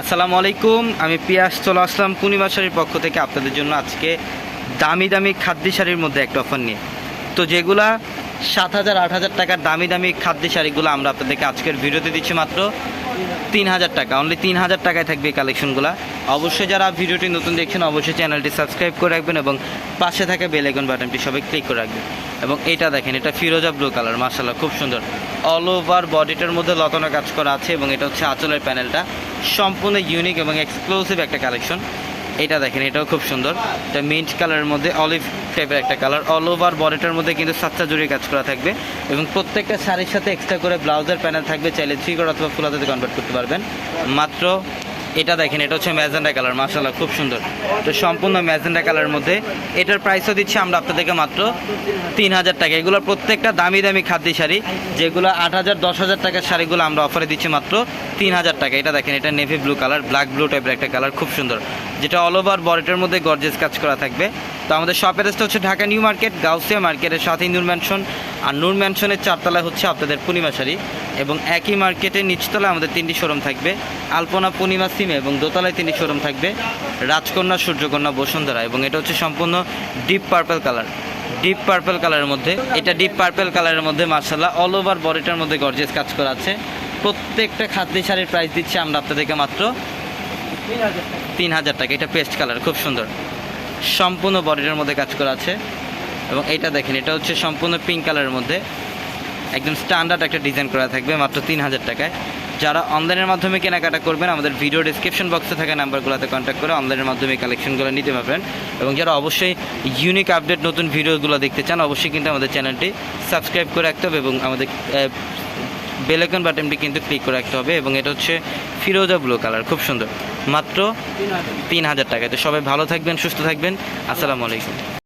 আসসালামু আলাইকুম, আমি পিয়াস, চলে আসলাম পূর্ণিমা শাড়ির পক্ষ থেকে আপনাদের জন্য আজকে দামি দামি খাদ্য শাড়ির মধ্যে একটা অফার নিয়ে। তো যেগুলা সাত হাজার, আট হাজার টাকার দামি দামি খাদ্য শাড়িগুলো আমরা আপনাদেরকে আজকের ভিডিওতে দিচ্ছি মাত্র তিন হাজার টাকা। অনলি তিন হাজার টাকায় থাকবে এই কালেকশনগুলো অবশ্যই যারা ভিডিওটি নতুন দেখছেন, অবশ্যই চ্যানেলটি সাবস্ক্রাইব করে রাখবেন এবং পাশে থাকা বেল আইকন বাটনটি সবাই ক্লিক করে রাখবেন। এবং এটা দেখেন, এটা ফিরোজা ব্লু কালার মার্শাল্লাহ খুব সুন্দর। অল ওভার বডিটার মধ্যে লতানো কাজ করা আছে এবং এটা হচ্ছে আঁচলের প্যানেলটা সম্পূর্ণ ইউনিক এবং এক্সক্লুসিভ একটা কালেকশন এটা দেখেন, এটাও খুব সুন্দর। এটা মিন্ট কালারের মধ্যে অলিভ টাইপের একটা কালার অল ওভার বডিটার মধ্যে কিন্তু সাতটা জুড়ে কাজ করা থাকবে এবং প্রত্যেকটা শাড়ির সাথে এক্সট্রা করে ব্লাউজের প্যানেল থাকবে। চাইলে থ্রি কোড অথবা ফুল হাতে কনভার্ট করতে পারবেন। মাত্র এটা দেখেন, এটা হচ্ছে ম্যাজেন্ডা কালার মার্শাল্লাহ খুব সুন্দর। তো সম্পূর্ণ ম্যাজেন্ডা কালারের মধ্যে এটার প্রাইসও দিচ্ছি আমরা আপনাদেরকে মাত্র তিন হাজার টাকা। এগুলো প্রত্যেকটা দামি দামি খাদ্য শাড়ি, যেগুলো আট হাজার, দশ হাজার টাকার শাড়িগুলো আমরা অফারে দিচ্ছি মাত্র তিন হাজার টাকা। এটা দেখেন, এটা navy blue colour black blue টাইপের একটা কালার খুব সুন্দর। যেটা অল ওভার বডিটার মধ্যে গর্জেস কাজ করা থাকবে। তো আমাদের শপের এসটা হচ্ছে ঢাকা নিউ মার্কেট, গাউসিয়া মার্কেটের সাথে নূর ম্যানশন আর নূর ম্যানশনের চারতলায় হচ্ছে আপনাদের পূর্ণিমা শাড়ি এবং একই মার্কেটের নিচতলায় আমাদের তিনটি শোরুম থাকবে। আলপনা পূর্ণিমা সিমে এবং দোতলায় তিনটি শোরুম থাকবে। রাজকন্যা, সূর্যকন্যা, বসুন্ধরা এবং এটা হচ্ছে সম্পূর্ণ deep purple colour deep purple কালারের মধ্যে, এটা ডিপ পার্পল কালারের মধ্যে মার্শাল্লাহ অল ওভার বডিটার মধ্যে গর্জেস কাজ করা আছে। প্রত্যেকটা খাদ্য শাড়ির প্রাইস দিচ্ছি আমরা আপনাদেরকে মাত্র তিন হাজার টাকা। এটা পেস্ট কালার খুব সুন্দর। সম্পূর্ণ বডিটার মধ্যে কাজ করা আছে। এবং এটা দেখেন, এটা হচ্ছে সম্পূর্ণ পিঙ্ক কালারের মধ্যে। একদম স্ট্যান্ডার্ড একটা ডিজাইন করা থাকবে, মাত্র তিন হাজার টাকায়। যারা অনলাইনের মাধ্যমে কেনাকাটা করবেন, আমাদের ভিডিও ডিসক্রিপশন বক্সে থাকা নাম্বারগুলোতে কন্ট্যাক্ট করে অনলাইনের মাধ্যমে কালেকশনগুলো নিতে পারবেন। এবং যারা অবশ্যই ইউনিক আপডেট নতুন ভিডিওগুলো দেখতে চান, অবশ্যই কিন্তু আমাদের চ্যানেলটি সাবস্ক্রাইব করে রাখতে হবে এবং আমাদের বেলাইকন বাটনটি কিন্তু ক্লিক করে রাখতে হবে এবং এটা হচ্ছে ফিরোজা ব্লু কালার খুব সুন্দর। মাত্র তিন হাজার টাকায়। তো সবাই ভালো থাকবেন, সুস্থ থাকবেন। আসসালামু আলাইকুম।